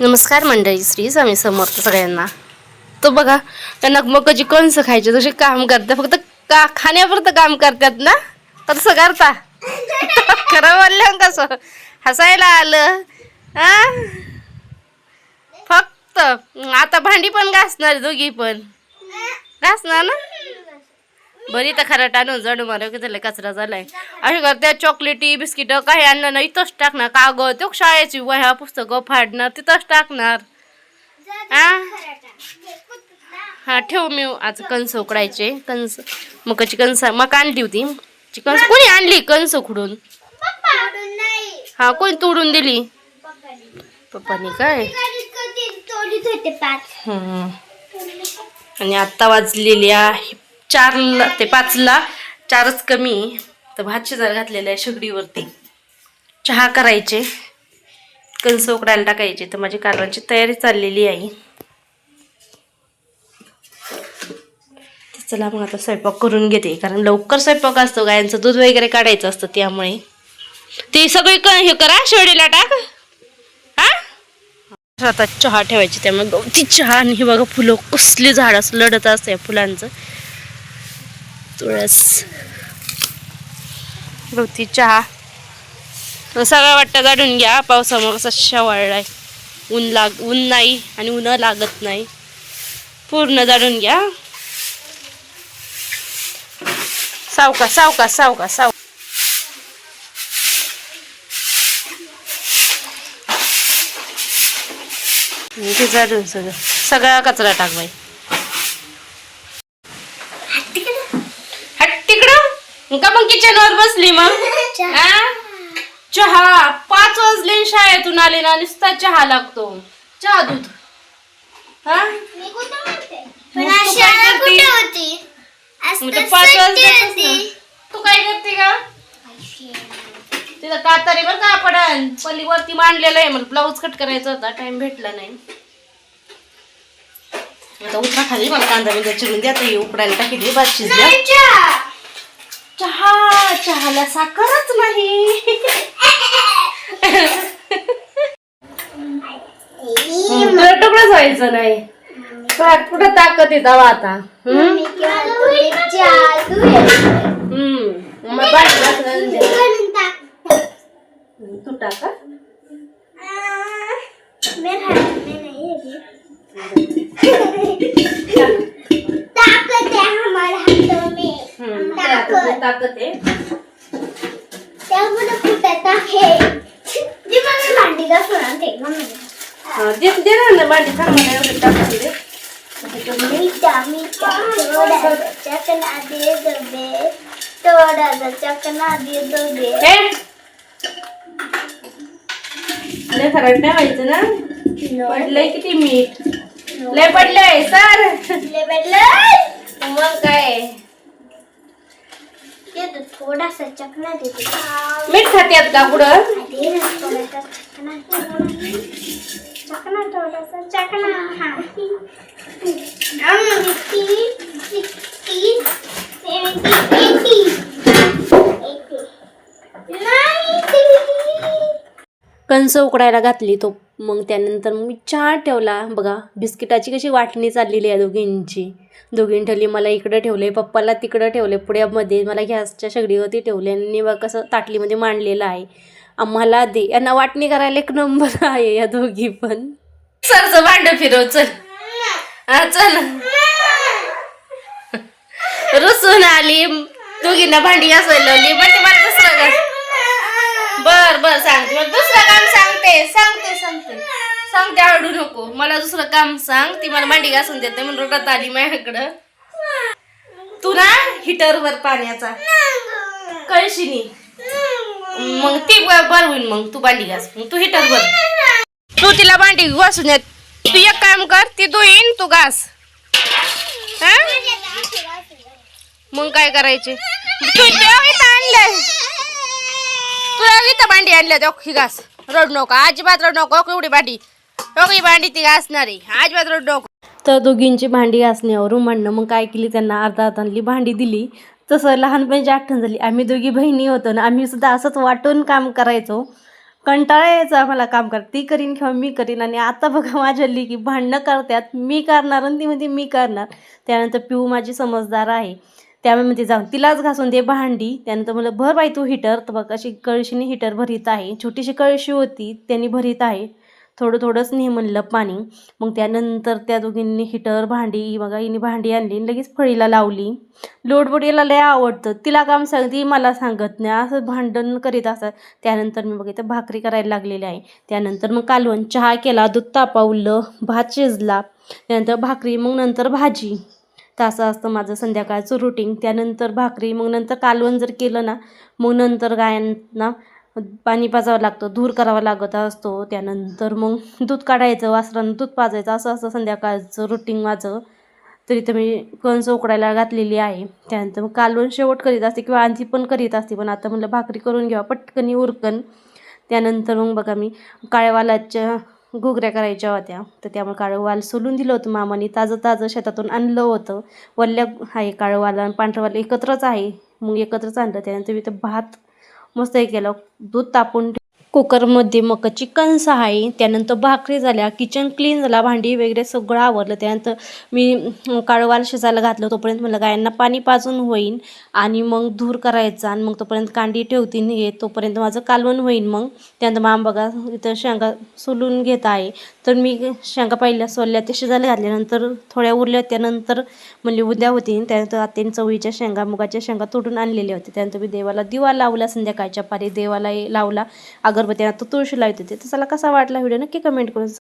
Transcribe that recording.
नमस्कार मंडळी श्री स्वामी समर्थ सगळ्यांना. तो बघा त्यांना मकाची कणसं खायचे तसे काम करते फक्त का खाण्यापुरतं काम करतात ना? तसं करता खरं बोललं ना हसायला आलं हा फक्त. आता भांडी पण घासणार दोघी पण. घासणार ना? बरी तर खरं टाणून जड मार झालं कचरा झालाय. असे करते चॉकलेटी बिस्किट काही आणलं ना इथंच टाकणार. कागद तो शाळेची वह्या पुस्तकं फाडणार तिथंच टाकणार. हा हा ठेव मी आज कणस उकडायचे. कणस मकाची कणस मका आणली होती. ची कणस कोणी आणली? कणस उकडून. हा कोणी तोडून दिली? पप्पानी काय. आणि आत्ता वाजलेली आहे. चारला ते पाचला चारच कमी तर भात शिजायला घातलेला आहे शेगडीवरती. चहा करायचे. कणस उकडायला टाकायचे. तर माझी कारवाची तयारी चाललेली आहे. चला मग आता स्वयंपाक करून घेते. कारण लवकर स्वयंपाक असतो गायांचं दूध वगैरे काढायचं असतं त्यामुळे. ते सगळे क हे करा शेवडीला टाक. हा? आता चहा ठेवायची. त्यामुळे गवती चहा आणि हे बघा फुलं कसली झाड असं लढत असते या फुलांचं. तुळस गवती चहा. सगळं वाटतं काढून घ्या. पावसामुळे कसा शेवाळलाय. ऊन लाग ऊन नाही आणि ऊन लागत नाही. पूर्ण जाडून घ्या. सावका सावका सावका साव जाडून सगळं सगळा कचरा टाक बाई हट तिकडं का मग किचनवर बसली मग? चहा. पाच वाजले शाळेतून आले ना नुसता चहा लागतो. चहा दूध. हा? पण आज शाळा कुठे होती? आज मग तर ते पाच सुट्टी. तू काय करते का तिथं कातारी बरं का पडन पलीवरती मांडलेलं आहे मला ब्लाऊज कट करायचा होता टाइम भेटला नाही. आता उतरा खाली मला कांदा बिंदा चिरून द्या तर उकडायला टाकी भात शिजल्या. नाही चहा. चहा चहाला साखरच नाही. तुकडंच व्हायचं नाही. कुठं ताकद आहे तवा आता. हम्म? मी किंवा थोडी जादू आहे. हम्म मग बाहेर घासून द्या. घालून टाक. तू टाका मेरे हाथ में नहीं है ये. ताकत है हमारे हाथों में हम्म, ताकद ताकद आहे त्यामुळे फुटत आहे जी मम्मी भांडी घासून हा, दे दे ना ना भांडी थांब मला एवढं टाकून दे. मीठा मीठा थोडा चकना दे दो. बे थोडा चकना दे दो. बे लय खराब नाही व्हायचं ना? पडलंय किती मीठ? लय पडलंय सर. ले बेटले मग काय? तो थोड़ा सा चकना दे दे मीठ खात्यात का पुढं दे ना थोड़ा सा चकना चकना थोड़ा सा चकना हाँ कणस उकडायला घातली तो. मग त्यानंतर मग मी चहा ठेवला. बघा बिस्किटाची कशी वाटणी चाललेली आहे दोघींची. दोघींनी ठेवली मला इकडं ठेवले पप्पाला तिकडं ठेवले पुढ्यामध्ये मला गॅसच्या शेगडीवरती ठेवले आणि बघा कसं ताटलीमध्ये मांडलेलं आहे. आम्हाला दे. यांना वाटणी करायला एक नंबर आहे या दोघी पण. सरचं भांडं फिरव चल. हा चल. रुसून आली. दोघींना भांडी असायला लावली. बर बर सांगते. मग दुसरं काम सांगते. सांगते सांगते. सांगते आवडू नको. मला दुसरं काम सांग. ती मला मांडी घासून देते म्हणून रडत आली माझ्याकडं. तू ना हिटरवर पाण्याचा. कळशीनी. मग ती बर बर होईल मग. तू भांडी घास. मग तू हिटर वर तू तिला भांडी घासून येत तू एक काम कर ती धुईन तू घास. हा? मग काय करायचे? तू तेव्हा इथं भांडी आणल्या त्या? ही घास. रड नको अजिबात रड नको एवढी भांडी. एवढी भांडी ती घासणार आहे अजिबात रड नको. तर दोघींची भांडी घासण्यावरून म्हणणं मग काय केली? त्यांना अर्धा हातातली भांडी दिली. तसं लहानपणीची आठवण झाली. आम्ही दोघी बहिणी होतो ना आम्ही सुद्धा असंच वाटून काम करायचो. कंटाळा यायचा मला काम कर ती करीन किंवा मी करीन. आणि आता बघा माझ्या की भांडणं करतात. मी करणार आणि ती म्हणजे मी करणार. त्यानंतर पिऊ माझी समजदार आहे. त्यामुळे म्हणते जाऊन तिलाच घासून दे भांडी. त्यानंतर मला भर बाई तू हिटर. तर बघ अशी कळशीने हिटर भरीत आहे. छोटीशी कळशी होती त्यांनी भरीत आहे. थोडं थोडंच नाही म्हणलं पाणी. मग त्यानंतर त्या दोघींनी हिटर भांडी बघा हिने भांडी आणली लगेच फळीला लावली. लोडबोडीला लय आवडतं. तिला काम सांगते मला सांगत नाही. असं भांडण करीत असतात. त्यानंतर मी बघितलं भाकरी करायला लागलेली आहे. त्यानंतर मग कालवण चहा केला दूध तापावलं भात शिजला. त्यानंतर भाकरी मग नंतर भाजी. तर असं असतं माझं संध्याकाळचं रुटीन त्यानंतर भाकरी मग नंतर कालवण जर केलं ना मग नंतर गायांना पाणी पाजावं लागतं धूर करावा लागत असतो. त्यानंतर मग दूध काढायचं वासरानं दूध पाजायचं असं असं संध्याकाळचं रुटीन माझं. तरी तर मी कणस उकडायला घातलेली आहे. त्यानंतर मग कालवण शेवट करीत असते किंवा आधी पण करीत असते पण आता म्हटलं भाकरी करून घ्यावा पटकनी उरकन. त्यानंतर मग बघा मी काळेवालाच्या घुगऱ्या करायच्या होत्या. तर त्यामुळे काळं वाल सोलून दिलं होतं मामाने. ताजं ताजं शेतातून आणलं होतं. वल्ल्या आहे काळं वाल आणि पांढरं वाल एकत्रच आहे. मग एकत्रच आणलं. त्यानंतर मी तर भात मस्त हे केलं. दूध तापून कुकरमध्ये मग चिकन आहे त्यानंतर भाकरी झाल्या किचन क्लीन झाला भांडी वगैरे सगळं आवरलं. त्यानंतर मी काळवाल शिजायला घातलं तोपर्यंत मला गायांना पाणी पाजून होईन आणि मग धूर करायचा आणि मग तोपर्यंत कांडी ठेवतीन हे तोपर्यंत माझं कालवण होईन मग. त्यानंतर माम बघा इथं शेंगा सोलून घेत आहे. तर मी शेंगा पहिल्या सोलल्या ते शिजायला घातल्यानंतर थोड्या उरल्या त्यानंतर म्हणजे उद्या होती. त्यानंतर आत्याने चवळीच्या शेंगा मुगाच्या शेंगा तोडून आणलेल्या होत्या. त्यानंतर मी देवाला दिवा लावला संध्याकाळच्या पारी. देवाला लावला. अगं अगरबत्ती आता तुळशी लावते. ते तर कसा वाटला व्हिडिओ नक्की कमेंट करून